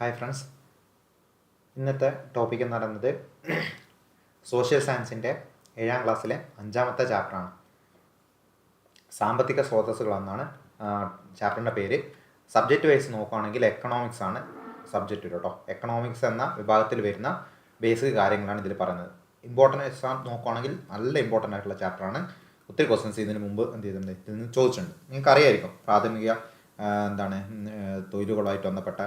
Hi friends ഇന്നത്തെ topic എന്ന് പറയുന്നത് സോഷ്യൽ സയൻസിന്റെ ഏഴാം ക്ലാസ്സിലെ അഞ്ചാമത്തെ ചാപ്റ്ററാണ് സാമ്പത്തിക സ്രോതസ്സുകൾ എന്നാണ് ചാപ്റ്ററിന്റെ പേര്. സബ്ജക്റ്റ് വൈസ് നോക്കുകയാണെങ്കിൽ എക്കണോമിക്സ് ആണ് സബ്ജക്റ്റ് കേട്ടോ എക്കണോമിക്സ് എന്ന വിഭാഗത്തിൽ വരുന്ന ബേസിക് കാര്യങ്ങളാണ് ഇതിൽ പറയുന്നത്. ഇമ്പോർട്ടന്റ് എക്സാം നോക്കുകയാണെങ്കിൽ നല്ല ഇമ്പോർട്ടന്റ് ആയിട്ടുള്ള ചാപ്റ്ററാണ് ഒത്തിരി ക്വസ്റ്റൻസ് ഇതിന് മുമ്പ് എന്ത് ചെയ്തിട്ടുണ്ട്? ഇതിൽ നിന്ന് ചോദിച്ചിട്ടുണ്ട്. നിങ്ങൾക്ക് അറിയായിരിക്കും പ്രാഥമിക എന്താണ് തൊഴിലുകളുമായിട്ട് ബന്ധപ്പെട്ട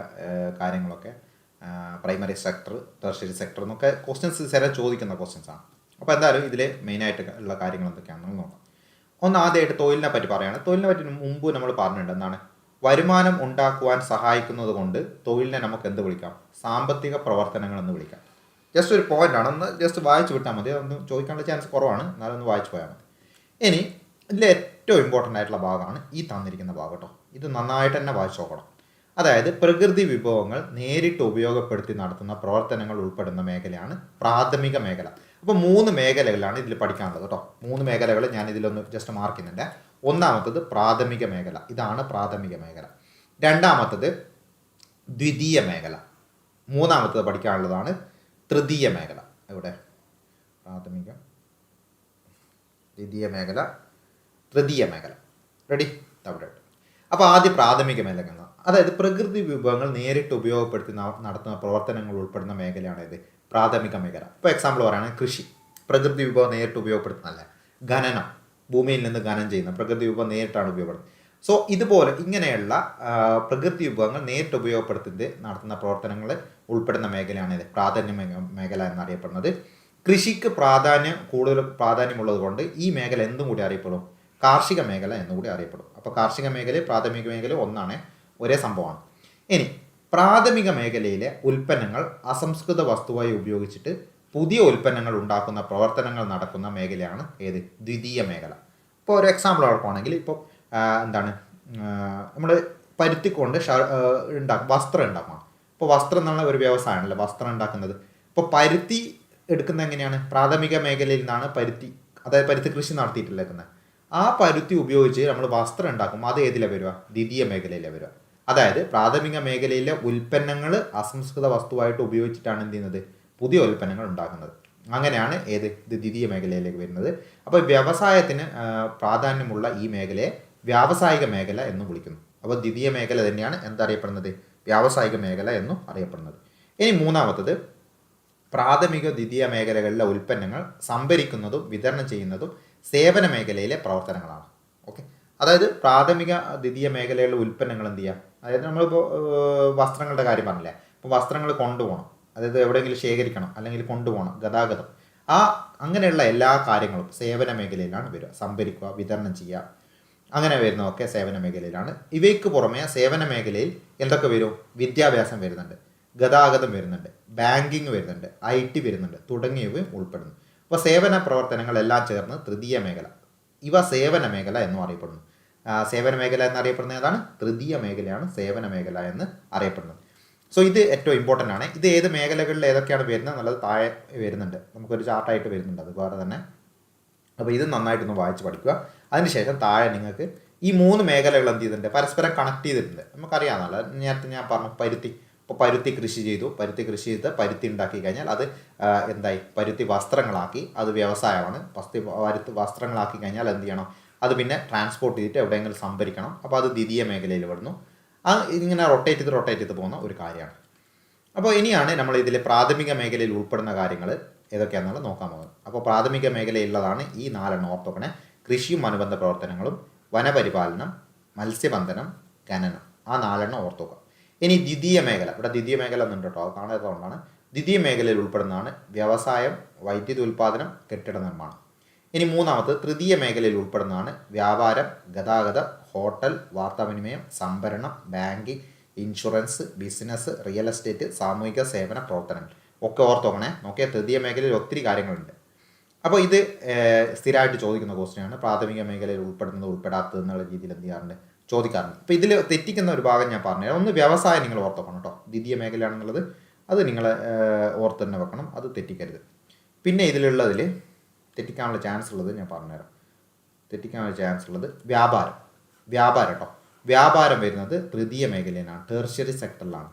കാര്യങ്ങളൊക്കെ പ്രൈമറി സെക്ടർ ടെർഷറി സെക്ടർ എന്നൊക്കെ ക്വസ്റ്റ്യൻസ് ചില ചോദിക്കുന്ന ക്വസ്റ്റ്യൻസ് ആണ്. അപ്പോൾ എന്തായാലും ഇതിൽ മെയിനായിട്ട് ഉള്ള കാര്യങ്ങൾ എന്തൊക്കെയാണെന്ന് നോക്കാം. ഒന്ന് ആദ്യമായിട്ട് തൊഴിലിനെ പറ്റി പറയുകയാണ് തൊഴിലിനെ പറ്റി മുമ്പ് നമ്മൾ പറഞ്ഞിട്ടുണ്ട്. എന്താണ് വരുമാനം ഉണ്ടാക്കുവാൻ സഹായിക്കുന്നത് കൊണ്ട് തൊഴിലിനെ നമുക്ക് എന്ത് വിളിക്കാം? സാമ്പത്തിക പ്രവർത്തനങ്ങൾ എന്ന് വിളിക്കാം. ജസ്റ്റ് ഒരു പോയിന്റ് ആണ്. ഒന്ന് ജസ്റ്റ് വായിച്ചു വിട്ടാൽ മതി. അതൊന്ന് ചോദിക്കാനുള്ള ചാൻസ് കുറവാണ്. എന്നാലും ഒന്ന് വായിച്ചു പോയാൽ മതി. ഇനി ഇതിലെ ഏറ്റവും ഇമ്പോർട്ടന്റ് ആയിട്ടുള്ള ഭാഗമാണ് ഈ തന്നിരിക്കുന്ന ഭാഗം കേട്ടോ. ഇത് നന്നായിട്ട് തന്നെ വായിച്ചു നോക്കണം. അതായത് പ്രകൃതി വിഭവങ്ങൾ നേരിട്ട് ഉപയോഗപ്പെടുത്തി നടത്തുന്ന പ്രവർത്തനങ്ങൾ ഉൾപ്പെടുന്ന മേഖലയാണ് പ്രാഥമിക മേഖല. അപ്പോൾ മൂന്ന് മേഖലകളാണ് ഇതിൽ പഠിക്കാനുള്ളത് കേട്ടോ. മൂന്ന് മേഖലകൾ ഞാൻ ഇതിലൊന്ന് ജസ്റ്റ് മാർക്ക് ചെയ്യുന്നുണ്ട്. ഒന്നാമത്തത് പ്രാഥമിക മേഖല. ഇതാണ് പ്രാഥമിക മേഖല. രണ്ടാമത്തത് ദ്വിതീയ മേഖല. മൂന്നാമത്തത് പഠിക്കാനുള്ളതാണ് തൃതീയ മേഖല. ഇവിടെ പ്രാഥമിക ദ്വിതീയ മേഖല തൃതീയ മേഖല. റെഡി അവിടെ അപ്പോൾ ആദ്യം പ്രാഥമിക മേഖല അതായത് പ്രകൃതി വിഭവങ്ങൾ നേരിട്ട് ഉപയോഗപ്പെടുത്തി നടത്തുന്ന പ്രവർത്തനങ്ങൾ ഉൾപ്പെടുന്ന മേഖലയാണ് ഇത്. പ്രാഥമിക മേഖല. ഇപ്പോൾ എക്സാമ്പിൾ പറയുകയാണെങ്കിൽ കൃഷി. പ്രകൃതി വിഭവം നേരിട്ട് ഉപയോഗപ്പെടുത്തുന്നതല്ല. ഖനനം. ഭൂമിയിൽ നിന്ന് ഖനനം ചെയ്യുന്ന പ്രകൃതി വിഭവം നേരിട്ടാണ് ഉപയോഗപ്പെടുത്തുന്നത്. സോ ഇതുപോലെ ഇങ്ങനെയുള്ള പ്രകൃതി വിഭവങ്ങൾ നേരിട്ട് ഉപയോഗപ്പെടുത്തി നടത്തുന്ന പ്രവർത്തനങ്ങൾ ഉൾപ്പെടുന്ന മേഖലയാണ് ഇത്. പ്രാധാന്യ മേഖ- മേഖല എന്നറിയപ്പെടുന്നത്. കൃഷിക്ക് പ്രാധാന്യം കൂടുതൽ പ്രാധാന്യമുള്ളത് കൊണ്ട് ഈ മേഖല എന്തും കൂടി അറിയപ്പെടും. കാർഷിക മേഖല എന്നുകൂടി അറിയപ്പെടും. അപ്പോൾ കാർഷിക മേഖല പ്രാഥമിക മേഖല ഒന്നാണ് ഒരേ സംഭവമാണ്. ഇനി പ്രാഥമിക മേഖലയിലെ ഉൽപ്പന്നങ്ങൾ അസംസ്കൃത വസ്തുവായി ഉപയോഗിച്ചിട്ട് പുതിയ ഉൽപ്പന്നങ്ങൾ ഉണ്ടാക്കുന്ന പ്രവർത്തനങ്ങൾ നടക്കുന്ന മേഖലയാണ് ഏത്? ദ്വിതീയ മേഖല. ഇപ്പോൾ ഒരു എക്സാമ്പിൾ എടുക്കുകയാണെങ്കിൽ ഇപ്പോൾ എന്താണ് നമ്മൾ പരുത്തിക്കൊണ്ട് ഷ ഉണ്ടാക്കും വസ്ത്രം ഉണ്ടാക്കണം ഇപ്പോൾ വസ്ത്രം എന്നുള്ള ഒരു വ്യവസായമാണല്ലോ വസ്ത്രം ഉണ്ടാക്കുന്നത്. ഇപ്പോൾ പരുത്തി എടുക്കുന്നത് എങ്ങനെയാണ്? പ്രാഥമിക മേഖലയിൽ നിന്നാണ് പരുത്തി അതായത് പരുത്തി കൃഷി നടത്തിയിട്ടില്ലേക്കുന്നത് ആ പരുത്തി ഉപയോഗിച്ച് നമ്മൾ വസ്ത്രം ഉണ്ടാക്കും. അത് ഏതിലാണ് വരിക? ദ്വിതീയ മേഖലയിലെ വരിക. അതായത് പ്രാഥമിക മേഖലയിലെ ഉൽപ്പന്നങ്ങൾ അസംസ്കൃത വസ്തുവായിട്ട് ഉപയോഗിച്ചിട്ടാണ് എന്ത് ചെയ്യുന്നത്? പുതിയ ഉൽപ്പന്നങ്ങൾ ഉണ്ടാക്കുന്നത്. അങ്ങനെയാണ് ഏത്? ദ്വിതീയ മേഖലയിലേക്ക് വരുന്നത്. അപ്പോൾ വ്യവസായത്തിന് പ്രാധാന്യമുള്ള ഈ മേഖലയെ വ്യാവസായിക മേഖല എന്ന് വിളിക്കുന്നു. അപ്പോൾ ദ്വിതീയ മേഖല തന്നെയാണ് എന്തറിയപ്പെടുന്നത്? വ്യാവസായിക മേഖല എന്നും അറിയപ്പെടുന്നത്. ഇനി മൂന്നാമത്തത് പ്രാഥമിക ദ്വിതീയ മേഖലകളിലെ ഉൽപ്പന്നങ്ങൾ സംഭരിക്കുന്നതും വിതരണം ചെയ്യുന്നതും സേവന മേഖലയിലെ പ്രവർത്തനങ്ങളാണ്. ഓക്കെ? അതായത് പ്രാഥമിക ദ്വിതീയ മേഖലയിലെ ഉൽപ്പന്നങ്ങൾ എന്ത് ചെയ്യുക അതായത് നമ്മളിപ്പോൾ വസ്ത്രങ്ങളുടെ കാര്യം പറഞ്ഞില്ലേ? ഇപ്പോൾ വസ്ത്രങ്ങൾ കൊണ്ടുപോകണം. അതായത് എവിടെയെങ്കിലും ശേഖരിക്കണം അല്ലെങ്കിൽ കൊണ്ടുപോകണം ഗതാഗതം. ആ അങ്ങനെയുള്ള എല്ലാ കാര്യങ്ങളും സേവന മേഖലയിലാണ് വരിക. സംഭരിക്കുക വിതരണം ചെയ്യുക. അങ്ങനെ വരുന്നതൊക്കെ സേവന മേഖലയിലാണ്. ഇവയ്ക്ക് പുറമെ സേവന മേഖലയിൽ എന്തൊക്കെ വരും? വിദ്യാഭ്യാസം വരുന്നുണ്ട്. ഗതാഗതം വരുന്നുണ്ട്. ബാങ്കിങ് വരുന്നുണ്ട്. ഐ ടി വരുന്നുണ്ട്. തുടങ്ങിയവയും ഉൾപ്പെടുന്നു. അപ്പോൾ സേവന പ്രവർത്തനങ്ങളെല്ലാം ചേർന്ന് തൃതീയ മേഖല. ഇവ സേവന മേഖല എന്നും അറിയപ്പെടുന്നു. സേവന മേഖല എന്നറിയപ്പെടുന്നത് ഏതാണ്? തൃതീയ മേഖലയാണ് സേവന മേഖല എന്ന് അറിയപ്പെടുന്നത്. സോ ഇത് ഏറ്റവും ഇമ്പോർട്ടന്റ് ആണ്. ഇത് ഏത് മേഖലകളിൽ ഏതൊക്കെയാണ് വരുന്നത്? എന്നുള്ളത് താഴെ വരുന്നുണ്ട്. നമുക്കൊരു ചാർട്ടായിട്ട് വരുന്നുണ്ട് അതുപോലെ തന്നെ. അപ്പോൾ ഇത് നന്നായിട്ടൊന്ന് വായിച്ച് പഠിക്കുക. അതിനുശേഷം താഴെ നിങ്ങൾക്ക് ഈ മൂന്ന് മേഖലകൾ എന്ത് ചെയ്തിട്ടുണ്ട്? പരസ്പരം കണക്ട് ചെയ്തിട്ടുണ്ട്. നമുക്കറിയാമെന്നല്ല നേരത്തെ ഞാൻ പറഞ്ഞു പരുത്തി ഇപ്പോൾ പരുത്തി കൃഷി ചെയ്തു. പരുത്തി കൃഷി ചെയ്ത് പരുത്തി ഉണ്ടാക്കി കഴിഞ്ഞാൽ അത് എന്തായി? പരുത്തി വസ്ത്രങ്ങളാക്കി. അത് വ്യവസായമാണ്. പസ്തി പരുത്തി വസ്ത്രങ്ങളാക്കി കഴിഞ്ഞാൽ എന്ത് ചെയ്യണം? അത് പിന്നെ ട്രാൻസ്പോർട്ട് ചെയ്തിട്ട് എവിടെയെങ്കിലും സംഭരിക്കണം. അപ്പോൾ അത് ദ്വിതീയ മേഖലയിൽ വിടുന്നു ആ ഇങ്ങനെ റൊട്ടേറ്റ് ചെയ്ത് റൊട്ടേറ്റ് ചെയ്ത് പോകുന്ന ഒരു കാര്യമാണ്. അപ്പോൾ ഇനിയാണ് നമ്മൾ ഇതിലെ പ്രാഥമിക മേഖലയിൽ ഉൾപ്പെടുന്ന കാര്യങ്ങൾ ഏതൊക്കെയാണെന്നുള്ളത് നോക്കാൻ പോകുന്നത്. അപ്പോൾ പ്രാഥമിക മേഖലയിലുള്ളതാണ് ഈ നാലെണ്ണം ഓർത്തോക്കണേ. കൃഷിയും അനുബന്ധ പ്രവർത്തനങ്ങളും വനപരിപാലനം മത്സ്യബന്ധനം ഖനനം. ആ നാലെണ്ണം ഓർത്തോക്കുക ഇനി ദ്വിതീയ മേഖല. ഇവിടെ ദ്വിതീയ മേഖല എന്നുണ്ട് കേട്ടോ. അത് കാണാത്തതുകൊണ്ടാണ് ദ്വിതീയ മേഖലയിൽ ഉൾപ്പെടുന്നതാണ് വ്യവസായം വൈദ്യുതി ഉൽപ്പാദനം കെട്ടിട നിർമ്മാണം. ഇനി മൂന്നാമത് തൃതീയ മേഖലയിൽ ഉൾപ്പെടുന്നതാണ് വ്യാപാരം ഗതാഗതം ഹോട്ടൽ വാർത്താവിനിമയം സംഭരണം banking insurance business real estate സാമൂഹിക സേവന പ്രവർത്തനങ്ങൾ. ഒക്കെ ഓർത്തോക്കണേ നോക്കിയാൽ തൃതീയ മേഖലയിൽ ഒത്തിരി കാര്യങ്ങളുണ്ട്. അപ്പോൾ ഇത് സ്ഥിരമായിട്ട് ചോദിക്കുന്ന ക്വസ്റ്റ്യനാണ് പ്രാഥമിക മേഖലയിൽ ഉൾപ്പെടുന്നത് ഉൾപ്പെടാത്തത് എന്നുള്ള രീതിയിൽ എന്ത് ചെയ്യാറുണ്ട്? ചോദിക്കാറുണ്ട്. അപ്പോൾ ഇതിൽ തെറ്റിക്കുന്ന ഒരു ഭാഗം ഞാൻ പറഞ്ഞുതരാം. ഒന്ന് വ്യവസായം നിങ്ങൾ ഓർത്തോക്കണം കേട്ടോ. ദ്വിതീയ മേഖലയാണെന്നുള്ളത്. അത് നിങ്ങൾ ഓർത്ത് തന്നെ വെക്കണം. അത് തെറ്റിക്കരുത്. പിന്നെ ഇതിലുള്ളതിൽ തെറ്റിക്കാനുള്ള ചാൻസ് ഉള്ളത് ഞാൻ പറഞ്ഞുതരാം. തെറ്റിക്കാനുള്ള ചാൻസ് ഉള്ളത് വ്യാപാരം. വ്യാപാരം കേട്ടോ. വ്യാപാരം വരുന്നത് തൃതീയ മേഖലയിലാണ്. ടേർഷ്യറി സെക്ടറിലാണ്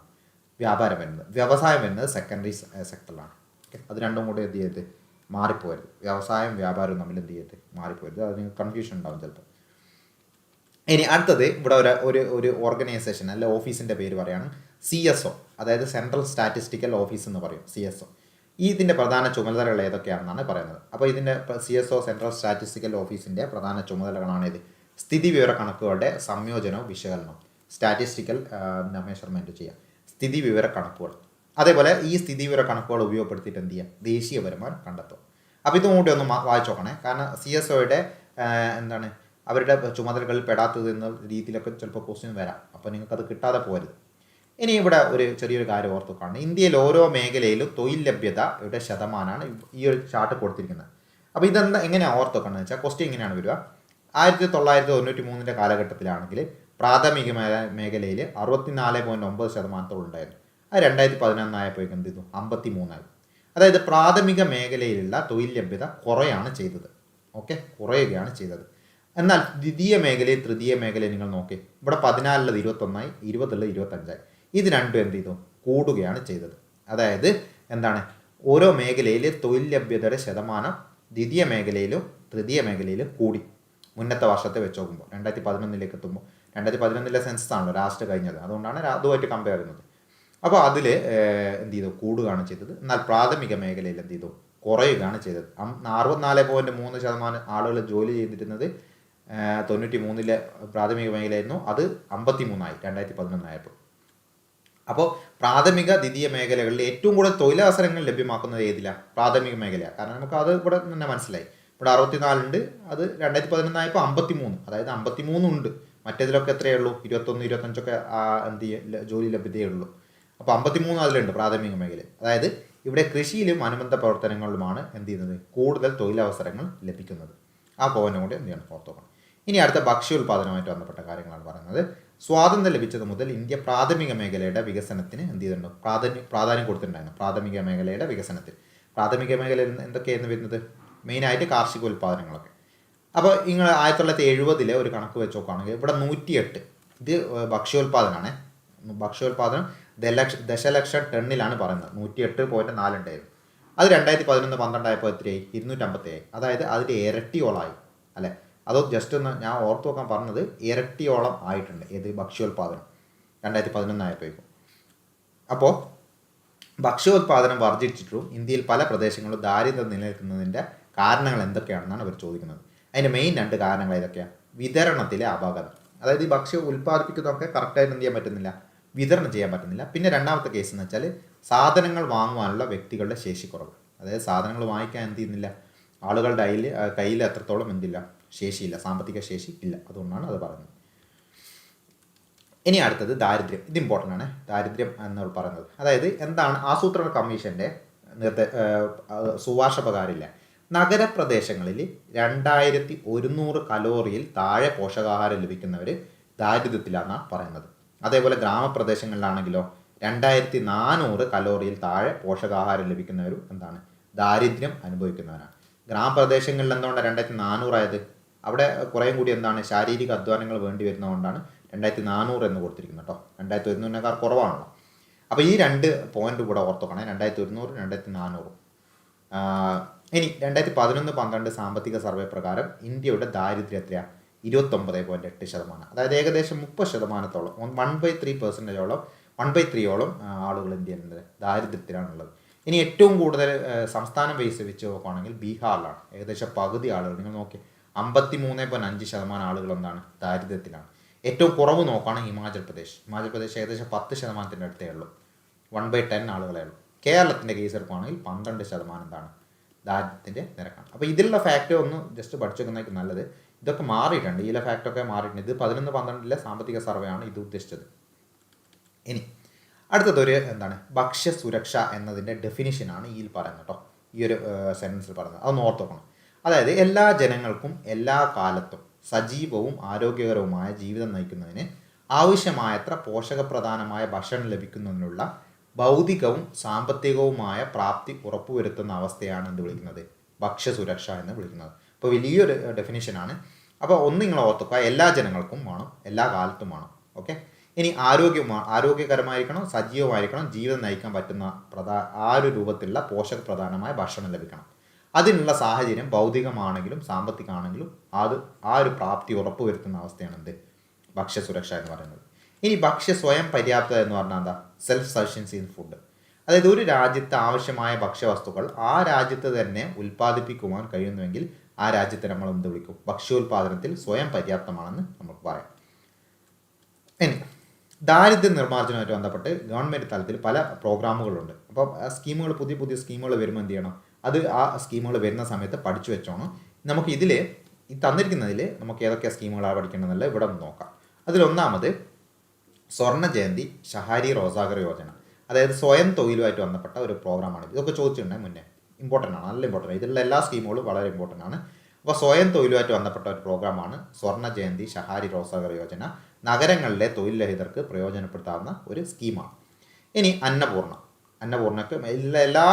വ്യാപാരം വരുന്നത്. വ്യവസായം വരുന്നത് സെക്കൻഡറി സെക്ടറിലാണ് അത് രണ്ടും കൂടെ എന്ത് ചെയ്യരുത്? മാറിപ്പോരുത് വ്യവസായം വ്യാപാരവും തമ്മിൽ എന്ത് ചെയ്യരുത്? മാറിപ്പോരുത് അത് നിങ്ങൾക്ക് കൺഫ്യൂഷൻ ഉണ്ടാവും ചിലപ്പോൾ. ഇനി അടുത്തത് ഇവിടെ ഒരു ഒരു ഒരു ഓർഗനൈസേഷൻ അല്ലെ ഓഫീസിന്റെ പേര് പറയാണ്. സി എസ് ഒ അതായത് സെൻട്രൽ സ്റ്റാറ്റിസ്റ്റിക്കൽ ഓഫീസ് എന്ന് പറയും സി എസ് ഒ ഈ ഇതിന്റെ പ്രധാന ചുമതലകൾ ഏതൊക്കെയാണെന്നാണ് പറയുന്നത്. അപ്പോൾ ഇതിന്റെ C S O central statistical ഓഫീസിന്റെ പ്രധാന ചുമതലകളാണ് ഇത്. സ്ഥിതി വിവര കണക്കുകളുടെ സംയോജനവും വിശകലനവും. സ്റ്റാറ്റിസ്റ്റിക്കൽ മെഷർമെന്റ് ചെയ്യുക. സ്ഥിതി വിവര കണക്കുകൾ. അതേപോലെ ഈ സ്ഥിതി വിവര കണക്കുകൾ ഉപയോഗപ്പെടുത്തിയിട്ട് എന്ത് ചെയ്യുക? ദേശീയ വരുമാനം കണ്ടെത്തും അപ്പോൾ ഇതും കൂടി ഒന്ന് വായിച്ചു നോക്കണേ. കാരണം സി എസ് ഒയുടെ എന്താണ് അവരുടെ ചുമതലകളിൽ പെടാത്തത് എന്ന രീതിയിലൊക്കെ ചിലപ്പോൾ ക്വസ്റ്റ്യൻ വരാം. അപ്പോൾ അത് കിട്ടാതെ പോരുത് ഇനി ഇവിടെ ഒരു ചെറിയൊരു കാര്യം ഓർത്തു കാണണം ഇന്ത്യയിൽ ഓരോ മേഖലയിലും തൊഴിൽ ലഭ്യത ലഭ്യതയുടെ ശതമാനമാണ് ഈ ഒരു ചാർട്ട് കൊടുത്തിരിക്കുന്നത്. അപ്പോൾ ഇതെന്താ എങ്ങനെയാണ് ഓർത്ത് വെക്കണമെന്ന് വെച്ചാൽ ക്വസ്റ്റ്യൻ എങ്ങനെയാണ് വരിക. ആയിരത്തി തൊള്ളായിരത്തി തൊണ്ണൂറ്റി മൂന്നിന്റെ കാലഘട്ടത്തിലാണെങ്കിൽ പ്രാഥമിക മേഖലയിൽ അറുപത്തിനാല് പോയിന്റ് ഒമ്പത് ശതമാനത്തോളം ഉണ്ടായിരുന്നു. അത് രണ്ടായിരത്തി പതിനൊന്നായപ്പോഴേക്കും എന്ത് ചെയ്തു? അമ്പത്തി മൂന്നായി അതായത് പ്രാഥമിക മേഖലയിലുള്ള തൊഴിൽ ലഭ്യത കുറയാണ് ചെയ്തത്. ഓക്കെ? കുറയുകയാണ് ചെയ്തത്. എന്നാൽ ദ്വിതീയ മേഖലയും തൃതീയ മേഖലയും നിങ്ങൾ നോക്കി. ഇവിടെ പതിനാലിലത് ഇരുപത്തൊന്നായി ഇരുപതുള്ളത് ഇരുപത്തഞ്ചായി. ഇത് രണ്ടും എന്ത് ചെയ്തു? കൂടുകയാണ് ചെയ്തത്. അതായത് എന്താണ്? ഓരോ മേഖലയിൽ തൊഴിൽ ലഭ്യതയുടെ ശതമാനം ദ്വിതീയ മേഖലയിലും തൃതീയ മേഖലയിലും കൂടി. മുന്നത്തെ വർഷത്തെ വെച്ച് നോക്കുമ്പോൾ രണ്ടായിരത്തി പതിനൊന്നിലേക്ക് എത്തുമ്പോൾ രണ്ടായിരത്തി പതിനൊന്നിലെ സെൻസസ് ആണല്ലോ ലാസ്റ്റ് കഴിഞ്ഞത്. അതുകൊണ്ടാണ് അതുമായിട്ട് കമ്പയർ ചെയ്യുന്നത്. അപ്പോൾ അതിൽ എന്ത് ചെയ്തു? കൂടുകയാണ് ചെയ്തത്. എന്നാൽ പ്രാഥമിക മേഖലയിൽ എന്ത് ചെയ്തു? കുറയുകയാണ് ചെയ്തത്. അറുപത്തിനാല് പോയിന്റ് മൂന്ന് ശതമാനം ആളുകൾ ജോലി ചെയ്തിരുന്നത് തൊണ്ണൂറ്റി മൂന്നിലെ പ്രാഥമിക മേഖലയായിരുന്നു. അത് അമ്പത്തി മൂന്നായി രണ്ടായിരത്തി പതിനൊന്നായപ്പോൾ അപ്പോൾ പ്രാഥമിക ദ്വിതീയ മേഖലകളിൽ ഏറ്റവും കൂടുതൽ തൊഴിലവസരങ്ങൾ ലഭ്യമാക്കുന്നത് ഏതിലാണ് പ്രാഥമിക മേഖലയാണ് കാരണം നമുക്ക് അത് ഇവിടെ തന്നെ മനസ്സിലായി. ഇവിടെ അറുപത്തിനാലുണ്ട് അത് രണ്ടായിരത്തി പതിനൊന്നായപ്പോൾ അമ്പത്തി മൂന്ന് അതായത് അമ്പത്തി മൂന്നുണ്ട് മറ്റേതിലൊക്കെ എത്രയേ ഉള്ളൂ? ഇരുപത്തൊന്ന് ഇരുപത്തഞ്ചൊക്കെ എന്ത് ജോലി ലഭ്യതയേ ഉള്ളൂ. അപ്പോൾ അമ്പത്തി മൂന്ന് അതിലുണ്ട് പ്രാഥമിക മേഖല അതായത് ഇവിടെ കൃഷിയിലും അനുബന്ധ പ്രവർത്തനങ്ങളിലുമാണ് എന്ത് ചെയ്യുന്നത്? കൂടുതൽ തൊഴിലവസരങ്ങൾ ലഭിക്കുന്നത്. ആ പോയിന്റ് കൂടി എന്ത് ചെയ്യണം? നോക്കണം ഇനി അടുത്ത ഭക്ഷ്യ ഉൽപാദനവുമായിട്ട് ബന്ധപ്പെട്ട കാര്യങ്ങളാണ് പറയുന്നത്. സ്വാതന്ത്ര്യം ലഭിച്ചത് മുതൽ ഇന്ത്യ പ്രാഥമിക മേഖലയുടെ വികസനത്തിന് എന്ത് ചെയ്തിട്ടുണ്ട്? പ്രാധാന്യം പ്രാധാന്യം കൊടുത്തിട്ടുണ്ടായിരുന്നു. പ്രാഥമിക മേഖലയുടെ വികസനത്തിൽ. പ്രാഥമിക മേഖലയിൽ എന്തൊക്കെയായിരുന്നു വരുന്നത്? മെയിനായിട്ട് കാർഷിക ഉൽപ്പാദനങ്ങളൊക്കെ അപ്പോൾ നിങ്ങൾ ആയിരത്തി തൊള്ളായിരത്തി എഴുപതിലെ ഒരു കണക്ക് വെച്ച് നോക്കുകയാണെങ്കിൽ ഇവിടെ നൂറ്റിയെട്ട് ഇത് ഭക്ഷ്യോൽപാദനമാണ്. ഭക്ഷ്യോൽപാദനം ദലക്ഷ ദശലക്ഷം ടണ്ണിലാണ് പറയുന്നത്. നൂറ്റിയെട്ട് പോയിന്റ് നാലുണ്ടായിരുന്നു അത് രണ്ടായിരത്തി പതിനൊന്ന് പന്ത്രണ്ടായപ്പോൾ എത്രയായി? ഇരുന്നൂറ്റമ്പത്തേഴ്. അതായത് അതിന്റെ ഇരട്ടിയോളായി. അല്ലേ? അതോ ജസ്റ്റ് ഒന്ന് ഞാൻ ഓർത്ത് നോക്കാൻ പറഞ്ഞത് ഇരട്ടിയോളം ആയിട്ടുണ്ട്. ഏത്? ഭക്ഷ്യോൽപാദനം. രണ്ടായിരത്തി പതിനൊന്നായപ്പോഴേക്കും അപ്പോൾ ഭക്ഷ്യോത്പാദനം വർദ്ധിച്ചിട്ടും ഇന്ത്യയിൽ പല പ്രദേശങ്ങളിലും ദാരിദ്ര്യം നിലനിൽക്കുന്നതിന്റെ കാരണങ്ങൾ എന്തൊക്കെയാണെന്നാണ് അവർ ചോദിക്കുന്നത്. അതിന്റെ മെയിൻ രണ്ട് കാരണങ്ങൾ ഏതൊക്കെയാണ്? വിതരണത്തിലെ അപാകത അതായത് ഈ ഭക്ഷ്യം ഉൽപ്പാദിപ്പിക്കുന്നതൊക്കെ കറക്റ്റായിട്ട് എന്ത് ചെയ്യാൻ പറ്റുന്നില്ല? വിതരണം ചെയ്യാൻ പറ്റുന്നില്ല. പിന്നെ രണ്ടാമത്തെ കേസ് എന്ന് വെച്ചാൽ സാധനങ്ങൾ വാങ്ങുവാനുള്ള വ്യക്തികളുടെ ശേഷിക്കുറവ്. അതായത് സാധനങ്ങൾ വാങ്ങിക്കാൻ എന്ത് ചെയ്യുന്നില്ല? ആളുകളുടെ കയ്യിൽ കയ്യിൽ എത്രത്തോളം എന്തില്ല? ശേഷിയില്ല സാമ്പത്തിക ശേഷി ഇല്ല. അതുകൊണ്ടാണ് അത് പറയുന്നത്. ഇനി അടുത്തത് ദാരിദ്ര്യം. ഇത് ഇമ്പോർട്ടന്റ് ആണ്. ദാരിദ്ര്യം എന്ന് പറയുന്നത്. അതായത് എന്താണ് ആസൂത്രണ കമ്മീഷന്റെ നിർദ്ദേ ശുപാർശ പ്രകാരമില്ല നഗരപ്രദേശങ്ങളിൽ രണ്ടായിരത്തി ഒരുന്നൂറ് കലോറിയിൽ താഴെ പോഷകാഹാരം ലഭിക്കുന്നവർ ദാരിദ്ര്യത്തിലാണെന്നാണ് പറയുന്നത്. അതേപോലെ ഗ്രാമപ്രദേശങ്ങളിലാണെങ്കിലോ രണ്ടായിരത്തി നാനൂറ് കലോറിയിൽ താഴെ പോഷകാഹാരം ലഭിക്കുന്നവരും എന്താണ്? ദാരിദ്ര്യം അനുഭവിക്കുന്നവരാണ്. ഗ്രാമപ്രദേശങ്ങളിൽ എന്തുകൊണ്ട് രണ്ടായിരത്തി നാനൂറായത് അവിടെ കുറേയും കൂടി എന്താണ് ശാരീരിക അധ്വാനങ്ങൾ വേണ്ടി വരുന്നതുകൊണ്ടാണ് രണ്ടായിരത്തി നാനൂറ് എന്ന് കൊടുത്തിരിക്കുന്നത് കേട്ടോ. രണ്ടായിരത്തി ഒരുന്നൂറിനേക്കാൾ കുറവാണല്ലോ. അപ്പോൾ ഈ രണ്ട് പോയിന്റ് കൂടെ ഓർത്തോക്കണേ രണ്ടായിരത്തി ഒരുന്നൂറ് രണ്ടായിരത്തി നാനൂറും. ഇനി രണ്ടായിരത്തി പതിനൊന്ന് പന്ത്രണ്ട് സാമ്പത്തിക സർവേ പ്രകാരം ഇന്ത്യയുടെ ദാരിദ്ര്യം എത്രയാണ് ഇരുപത്തൊമ്പത് പോയിന്റ് എട്ട് ശതമാനം. അതായത് ഏകദേശം മുപ്പത് ശതമാനത്തോളം വൺ ബൈ ത്രീ പെർസെന്റേജോളം വൺ ബൈ ത്രീയോളം ആളുകൾ ഇന്ത്യയിലുണ്ട് ദാരിദ്ര്യത്തിലാണുള്ളത്. ഇനി ഏറ്റവും കൂടുതൽ സംസ്ഥാനം ബേസ് വെച്ച് നോക്കുകയാണെങ്കിൽ ബീഹാറിലാണ്. ഏകദേശം പകുതി ആളുകൾ. നിങ്ങൾ നോക്കി അമ്പത്തി മൂന്ന് പോയിന്റ് അഞ്ച് ശതമാനം ആളുകൾ എന്താണ്? ദാരിദ്ര്യത്തിലാണ്. ഏറ്റവും കുറവ് നോക്കുകയാണ് ഹിമാചൽ പ്രദേശ്. ഹിമാചൽ പ്രദേശ് ഏകദേശം പത്ത് ശതമാനത്തിന്റെ അടുത്തേ ഉള്ളൂ. വൺ ബൈ ടെൻ ആളുകളേ ഉള്ളൂ. കേരളത്തിന്റെ കേസ് എടുക്കുകയാണെങ്കിൽ പന്ത്രണ്ട് ശതമാനം എന്താണ്? ദാരിദ്ര്യത്തിന്റെ നിരക്കാണ്. അപ്പോൾ ഇതിലുള്ള ഫാക്ടർ ഒന്ന് ജസ്റ്റ് പഠിച്ചു വെക്കുന്നതായിരിക്കും നല്ലത്. ഇതൊക്കെ മാറിയിട്ടുണ്ട്. ഇതിലെ ഫാക്ടറൊക്കെ മാറിയിട്ടുണ്ട്. ഇത് പതിനൊന്ന് പന്ത്രണ്ടിലെ സാമ്പത്തിക സർവേ ആണ് ഇത് ഉദ്ദേശിച്ചത്. ഇനി അടുത്തതൊരു എന്താണ്? ഭക്ഷ്യ സുരക്ഷ എന്നതിന്റെ ഡെഫിനിഷനാണ് ഇതിൽ പറയുന്നത് കേട്ടോ. ഈ ഒരു സെന്റൻസിൽ പറയുന്നത്. അതൊന്ന് ഓർത്തോക്കണം അതായത് എല്ലാ ജനങ്ങൾക്കും എല്ലാ കാലത്തും സജീവവും ആരോഗ്യകരവുമായ ജീവിതം നയിക്കുന്നതിന് ആവശ്യമായത്ര പോഷകപ്രധാനമായ ഭക്ഷണം ലഭിക്കുന്നതിനുള്ള ഭൗതികവും സാമ്പത്തികവുമായ പ്രാപ്തി ഉറപ്പുവരുത്തുന്ന അവസ്ഥയാണ് എന്ത് വിളിക്കുന്നത്? ഭക്ഷ്യസുരക്ഷ എന്ന് വിളിക്കുന്നത്. അപ്പോൾ വലിയൊരു ഡെഫിനിഷനാണ് അപ്പോൾ ഒന്ന് നിങ്ങൾ ഓർത്തുക്കുക എല്ലാ ജനങ്ങൾക്കും വേണം എല്ലാ കാലത്തും വേണം. ഓക്കെ? ഇനി ആരോഗ്യമാണ് ആരോഗ്യകരമായിരിക്കണം സജീവമായിരിക്കണം ജീവിതം നയിക്കാൻ പറ്റുന്ന പ്രധാ ആ ഒരു രൂപത്തിലുള്ള പോഷക പ്രധാനമായ ഭക്ഷണം ലഭിക്കണം. അതിനുള്ള സാഹചര്യം ഭൗതികമാണെങ്കിലും സാമ്പത്തികമാണെങ്കിലും അത് ആ ഒരു പ്രാപ്തി ഉറപ്പുവരുത്തുന്ന അവസ്ഥയാണ് എന്ത്? ഭക്ഷ്യസുരക്ഷ എന്ന് പറയുന്നത്. ഇനി ഭക്ഷ്യ സ്വയം പര്യാപ്തത എന്ന് പറഞ്ഞാൽ എന്താ? സെൽഫ് സഫിഷ്യൻസി ഇൻ ഫുഡ് അതായത് ഒരു രാജ്യത്ത് ആവശ്യമായ ഭക്ഷ്യവസ്തുക്കൾ ആ രാജ്യത്ത് തന്നെ ഉൽപ്പാദിപ്പിക്കുവാൻ കഴിയുന്നുവെങ്കിൽ ആ രാജ്യത്തെ നമ്മൾ എന്ത് വിളിക്കും? ഭക്ഷ്യോൽപാദനത്തിൽ സ്വയം പര്യാപ്തമാണെന്ന് നമുക്ക് പറയാം. ഇനി ദാരിദ്ര്യ നിർമ്മാർജനവുമായിട്ട് ബന്ധപ്പെട്ട് ഗവൺമെന്റ് തലത്തിൽ പല പ്രോഗ്രാമുകളുണ്ട്. അപ്പോൾ സ്കീമുകൾ പുതിയ പുതിയ സ്കീമുകൾ വരുമ്പോൾ എന്ത് ചെയ്യണം? അത് ആ സ്കീമുകൾ വരുന്ന സമയത്ത് പഠിച്ചു വെച്ചോണം. നമുക്ക് ഇതിൽ ഈ തന്നിരിക്കുന്നതിൽ നമുക്ക് ഏതൊക്കെ സ്കീമുകളാണ് പഠിക്കേണ്ടതെന്നല്ല ഇവിടെ ഒന്ന് നോക്കാം. അതിലൊന്നാമത് സ്വർണ ജയന്തി ഷഹാരി റോസാഗർ യോജന. അതായത് സ്വയം തൊഴിലുമായിട്ട് ബന്ധപ്പെട്ട ഒരു പ്രോഗ്രാമാണ്. ഇതൊക്കെ ചോദിച്ചിട്ടുണ്ടെങ്കിൽ മുന്നേ? ഇമ്പോർട്ടന്റ് ആണ് നല്ല ഇമ്പോർട്ടന്റ് ഇതിലുള്ള എല്ലാ സ്കീമുകളും വളരെ ഇമ്പോർട്ടന്റ് ആണ്. അപ്പോൾ സ്വയം തൊഴിലുമായിട്ട് ബന്ധപ്പെട്ട ഒരു പ്രോഗ്രാമാണ് സ്വർണ ജയന്തി ഷഹാരി റോസാഗർ യോജന. നഗരങ്ങളിലെ തൊഴിൽ രഹിതർക്ക് പ്രയോജനപ്പെടുത്താവുന്ന ഒരു സ്കീമാണ്. ഇനി അന്നപൂർണ അന്നപൂർണക്ക് എല്ലാ എല്ലാ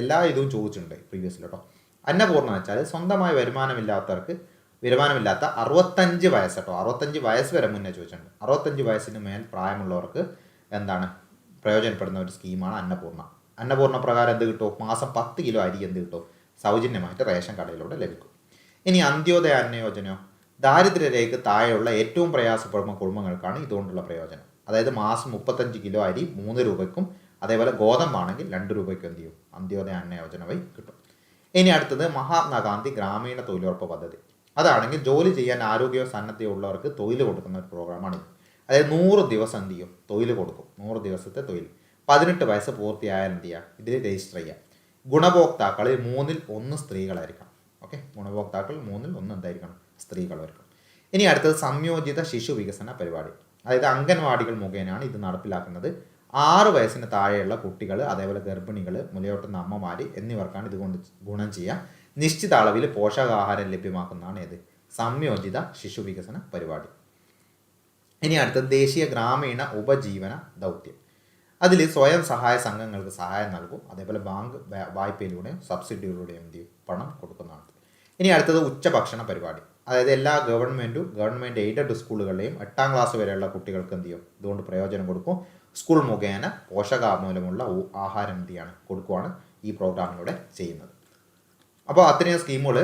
എല്ലാ ഇതും ചോദിച്ചിട്ടുണ്ട് പ്രീവിയസിൽ കേട്ടോ അന്നപൂർണ വെച്ചാൽ സ്വന്തമായി വരുമാനമില്ലാത്തവർക്ക് വരുമാനമില്ലാത്ത അറുപത്തഞ്ച് വയസ്സ് കേട്ടോ അറുപത്തഞ്ച് വയസ്സ് വരെ മുന്നേ ചോദിച്ചിട്ടുണ്ട്. അറുപത്തഞ്ച് വയസ്സിന് മേൽ പ്രായമുള്ളവർക്ക് എന്താണ്? പ്രയോജനപ്പെടുന്ന ഒരു സ്കീമാണ് അന്നപൂർണ അന്നപൂർണ പ്രകാരം എന്ത് കിട്ടും? മാസം പത്ത് കിലോ അരി എന്ത് കിട്ടും? സൗജന്യമായിട്ട് റേഷൻ കടയിലൂടെ ലഭിക്കും. ഇനി അന്ത്യോദയ അന്ന യോജനയോ ദാരിദ്ര്യരേഖയ്ക്ക് താഴെയുള്ള ഏറ്റവും പ്രയാസപ്പെടുന്ന കുടുംബങ്ങൾക്കാണ് ഇതുകൊണ്ടുള്ള പ്രയോജനം. അതായത് മാസം മുപ്പത്തഞ്ച് കിലോ അരി മൂന്ന് രൂപയ്ക്കും അതേപോലെ ഗോതമ്പാണെങ്കിൽ രണ്ട് രൂപയ്ക്ക് എന്ത് ചെയ്യും? അന്ത്യോദയ അന്ന യോജന വഴി കിട്ടും. ഇനി അടുത്തത് മഹാത്മാഗാന്ധി ഗ്രാമീണ തൊഴിലുറപ്പ് പദ്ധതി. അതാണെങ്കിൽ ജോലി ചെയ്യാൻ ആരോഗ്യ സന്നദ്ധയുള്ളവർക്ക് തൊഴിൽ കൊടുക്കുന്ന ഒരു പ്രോഗ്രാമാണിത് അതായത് നൂറ് ദിവസം എന്ത് ചെയ്യും? തൊഴിൽ കൊടുക്കും. നൂറ് ദിവസത്തെ തൊഴിൽ പതിനെട്ട് വയസ്സ് പൂർത്തിയായാൽ എന്ത് ചെയ്യുക ഇതിൽ രജിസ്റ്റർ ചെയ്യുക ഗുണഭോക്താക്കളിൽ മൂന്നിൽ ഒന്ന് സ്ത്രീകളായിരിക്കണം. ഓക്കെ? ഗുണഭോക്താക്കൾ മൂന്നിൽ ഒന്ന് എന്തായിരിക്കണം? സ്ത്രീകളായിരിക്കണം. ഇനി അടുത്തത് സംയോജിത ശിശു വികസന പരിപാടി. അതായത് അംഗൻവാടികൾ മുഖേനയാണ് ഇത് നടപ്പിലാക്കുന്നത്. ആറ് വയസ്സിന് താഴെയുള്ള കുട്ടികൾ അതേപോലെ ഗർഭിണികൾ മുലയോട്ടുന്ന അമ്മമാർ എന്നിവർക്കാണ് ഇതുകൊണ്ട് ഗുണം ചെയ്യുക നിശ്ചിത അളവിൽ പോഷകാഹാരം ലഭ്യമാക്കുന്നതാണ് ഏത്? സംയോജിത ശിശു വികസന പരിപാടി. ഇനി അടുത്തത് ദേശീയ ഗ്രാമീണ ഉപജീവന ദൗത്യം. അതിൽ സ്വയം സഹായ സംഘങ്ങൾക്ക് സഹായം നൽകും. അതേപോലെ ബാങ്ക് വായ്പയിലൂടെയും സബ്സിഡിയിലൂടെയും എന്ത് ചെയ്യും? പണം കൊടുക്കുന്നതാണ്. ഇനി അടുത്തത് ഉച്ചഭക്ഷണ പരിപാടി. അതായത് എല്ലാ ഗവൺമെന്റും ഗവൺമെന്റ് എയ്ഡഡ് സ്കൂളുകളിലെയും എട്ടാം ക്ലാസ് വരെയുള്ള കുട്ടികൾക്ക് എന്ത് ചെയ്യും? ഇതുകൊണ്ട് പ്രയോജനം കൊടുക്കും. സ്കൂൾ മുഖേന പോഷകാമൂലമുള്ള ആഹാരം എന്ത് ചെയ്യാണ് കൊടുക്കുവാണ് ഈ പ്രോഗ്രാമിലൂടെ ചെയ്യുന്നത്. അപ്പോൾ അത്രയും സ്കീമുകൾ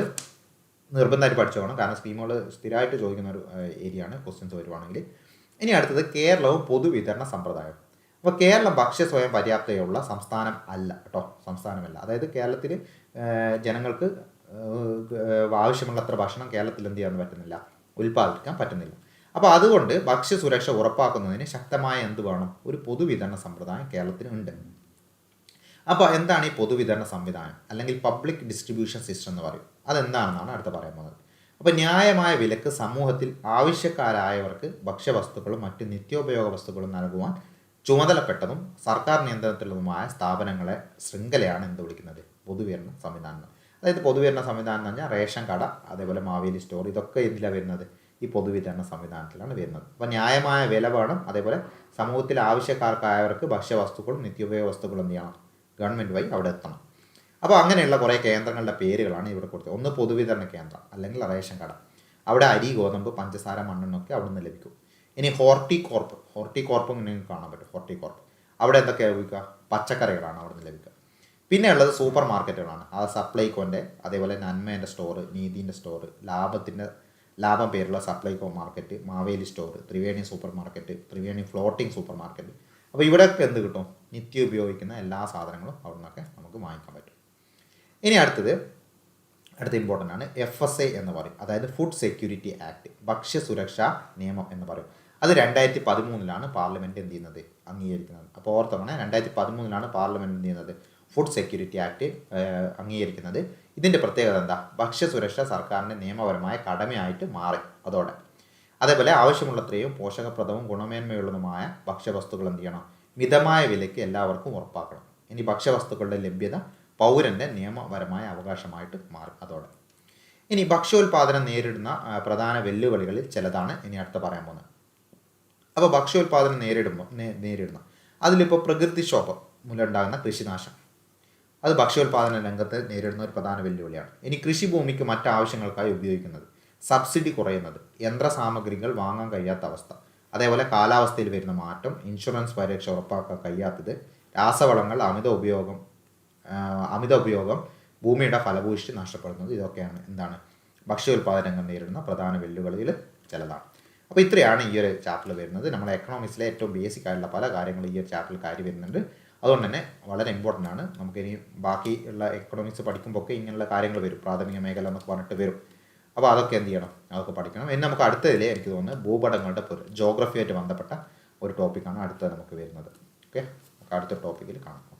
നിർബന്ധമായിട്ട് പഠിച്ചോണം. കാരണം സ്കീമുകൾ സ്ഥിരമായിട്ട് ചോദിക്കുന്ന ഒരു ഏരിയ ആണ്. ക്വസ്റ്റ്യൻസ് വരുവാണെങ്കിൽ ഇനി അടുത്തത് കേരളവും പൊതുവിതരണ സമ്പ്രദായം. അപ്പോൾ കേരളം ഭക്ഷ്യ സ്വയം പര്യാപ്തയുള്ള സംസ്ഥാനം അല്ല കേട്ടോ. സംസ്ഥാനമല്ല. അതായത് കേരളത്തിൽ ജനങ്ങൾക്ക് ആവശ്യമുള്ളത്ര ഭക്ഷണം കേരളത്തിൽ എന്ത് ചെയ്യാൻ പറ്റുന്നില്ല? ഉൽപ്പാദിപ്പിക്കാൻ പറ്റുന്നില്ല. അപ്പോൾ അതുകൊണ്ട് ഭക്ഷ്യസുരക്ഷ ഉറപ്പാക്കുന്നതിന് ശക്തമായ എന്ത് വേണം? ഒരു പൊതുവിതരണ സമ്പ്രദായം കേരളത്തിന് ഉണ്ട്. അപ്പോൾ എന്താണ് ഈ പൊതുവിതരണ സംവിധാനം? അല്ലെങ്കിൽ പബ്ലിക് ഡിസ്ട്രിബ്യൂഷൻ സിസ്റ്റം എന്ന് പറയും. അതെന്താണെന്നാണ് അടുത്ത പറയാൻ പോകുന്നത്. അപ്പോൾ ന്യായമായ വിലക്ക് സമൂഹത്തിൽ ആവശ്യക്കാരായവർക്ക് ഭക്ഷ്യവസ്തുക്കളും മറ്റ് നിത്യോപയോഗ വസ്തുക്കളും നൽകുവാൻ ചുമതലപ്പെട്ടതും സർക്കാർ നിയന്ത്രണത്തിലുള്ളതുമായ സ്ഥാപനങ്ങളെ ശൃംഖലയാണ് എന്ത് വിളിക്കുന്നത്. പൊതുവിതരണ സംവിധാനം അതായത് പൊതുവിതരണ സംവിധാനം എന്ന് പറഞ്ഞാൽ റേഷൻ കട അതേപോലെ മാവേലി സ്റ്റോർ ഇതൊക്കെ എന്തിലാണ് വരുന്നത്? ഈ പൊതുവിതരണ സംവിധാനത്തിലാണ് വരുന്നത്. അപ്പോൾ ന്യായമായ വില വേണം. അതേപോലെ സമൂഹത്തിൽ ആവശ്യക്കാർക്കായവർക്ക് ഭക്ഷ്യവസ്തുക്കളും നിത്യോപയോഗ വസ്തുക്കളും എന്ത് ചെയ്യണം? ഗവൺമെന്റ് വഴി അവിടെ എത്തണം. അപ്പോൾ അങ്ങനെയുള്ള കുറേ കേന്ദ്രങ്ങളുടെ പേരുകളാണ് ഇവിടെ കൊടുത്തത്. ഒന്ന് പൊതുവിതരണ കേന്ദ്രം അല്ലെങ്കിൽ റേഷൻ കട. അവിടെ അരി ഗോതമ്പ് പഞ്ചസാര മണ്ണെണ്ണൊക്കെ അവിടെ നിന്ന് ലഭിക്കും. ഇനി ഹോർട്ടി കോർപ്പ് ഹോർട്ടി കോർപ്പ് നിങ്ങൾക്ക് കാണാൻ പറ്റും. ഹോർട്ടി കോർപ്പ് അവിടെ എന്തൊക്കെ ലഭിക്കുക പച്ചക്കറികളാണ് അവിടെ നിന്ന് ലഭിക്കുക. പിന്നെ ഉള്ളത് സൂപ്പർ മാർക്കറ്റുകളാണ് അത് സപ്ലൈകോന്റെ അതേപോലെ നന്മേന്റെ സ്റ്റോറ് നീതിന്റെ സ്റ്റോറ് ലാഭത്തിന്റെ ലാഭം പേരുള്ള Supplyco market Maveli store Triveni super market Triveni floating super market. അപ്പോൾ ഇവിടെയൊക്കെ എന്ത് കിട്ടും? നിത്യം ഉപയോഗിക്കുന്ന എല്ലാ സാധനങ്ങളും അവിടെ നിന്നൊക്കെ നമുക്ക് വാങ്ങിക്കാൻ പറ്റും. ഇനി അടുത്തത് അടുത്ത ഇമ്പോർട്ടന്റ് ആണ് എഫ് എസ് എ എന്ന് പറയും. അതായത് ഫുഡ് സെക്യൂരിറ്റി ആക്ട് ഭക്ഷ്യ സുരക്ഷാ നിയമം എന്ന് പറയും. അത് രണ്ടായിരത്തി പതിമൂന്നിലാണ് പാർലമെന്റ് എന്ത് ചെയ്യുന്നത്? അംഗീകരിക്കുന്നത്. അപ്പോൾ ഓർത്തവണ രണ്ടായിരത്തി പതിമൂന്നിലാണ് പാർലമെന്റ് എന്ത് ചെയ്യുന്നത്? ഫുഡ് സെക്യൂരിറ്റി ആക്ട് അംഗീകരിക്കുന്നത്. ഇതിന്റെ പ്രത്യേകത എന്താ? ഭക്ഷ്യസുരക്ഷ സർക്കാരിന്റെ നിയമപരമായ കടമയായിട്ട് മാറി അതോടെ. അതേപോലെ ആവശ്യമുള്ളത്രയും പോഷകപ്രദവും ഗുണമേന്മയുള്ളതുമായ ഭക്ഷ്യവസ്തുക്കൾ എന്ത് ചെയ്യണം? മിതമായ വിലയ്ക്ക് എല്ലാവർക്കും ഉറപ്പാക്കണം. ഇനി ഭക്ഷ്യവസ്തുക്കളുടെ ലഭ്യത പൗരന്റെ നിയമപരമായ അവകാശമായിട്ട് മാറും അതോടെ. ഇനി ഭക്ഷ്യോൽപാദനം നേരിടുന്ന പ്രധാന വെല്ലുവിളികളിൽ ചിലതാണ് ഇനി അടുത്ത പറയാൻ പോകുന്നത്. അപ്പോൾ ഭക്ഷ്യോൽപാദനം നേരിടുമ്പോൾ നേരിടുന്ന. അതിലിപ്പോൾ പ്രകൃതിക്ഷോഭം മൂലമുണ്ടാകുന്ന കൃഷിനാശം. അത് ഭക്ഷ്യോൽപാദന രംഗത്ത് നേരിടുന്ന ഒരു പ്രധാന വെല്ലുവിളിയാണ്. ഇനി കൃഷിഭൂമിക്ക് മറ്റ് ആവശ്യങ്ങൾക്കായി ഉപയോഗിക്കുന്നത്. സബ്സിഡി കുറയുന്നത്. യന്ത്ര സാമഗ്രികൾ വാങ്ങാൻ കഴിയാത്ത അവസ്ഥ. അതേപോലെ കാലാവസ്ഥയിൽ വരുന്ന മാറ്റം ഇൻഷുറൻസ് പരിരക്ഷ ഉറപ്പാക്കാൻ കഴിയാത്തത് രാസവളങ്ങൾ അമിത ഉപയോഗം അമിത ഉപയോഗം ഭൂമിയുടെ ഫലഭൂഷ്ടി നഷ്ടപ്പെടുന്നത് ഇതൊക്കെയാണ്. എന്താണ്? ഭക്ഷ്യോൽപാദനങ്ങൾ നേരിടുന്ന പ്രധാന വെല്ലുവിളികൾ ചിലതാണ്. അപ്പോൾ ഇത്രയാണ് ഈ ഒരു ചാപ്റ്ററിൽ വരുന്നത്. നമ്മുടെ എക്കണോമിക്സിലെ ഏറ്റവും ബേസിക് ആയിട്ടുള്ള പല കാര്യങ്ങളും ഈ ഒരു ചാപ്റ്ററിൽ കാര്യം വരുന്നുണ്ട്. അതുകൊണ്ട് തന്നെ വളരെ ഇമ്പോർട്ടന്റ് ആണ്. നമുക്കിനി ബാക്കി ഉള്ള എക്കണോമിക്സ് പഠിക്കുമ്പോൾ ഒക്കെ ഇങ്ങനെയുള്ള കാര്യങ്ങൾ വരും. പ്രാഥമിക മേഖല എന്നൊക്കെ പറഞ്ഞിട്ട് വരും. അപ്പോൾ അതൊക്കെ എന്ത് ചെയ്യണം? അതൊക്കെ പഠിക്കണം. ഇനി നമുക്ക് അടുത്തതിൽ എനിക്ക് തോന്നുന്നത് ഭൂപടങ്ങളുടെ ജോഗ്രഫിയായിട്ട് ബന്ധപ്പെട്ട ഒരു ടോപ്പിക്കാണ് അടുത്തത് നമുക്ക് വരുന്നത്. ഓക്കെ നമുക്ക് അടുത്ത ടോപ്പിക്കിൽ കാണാം.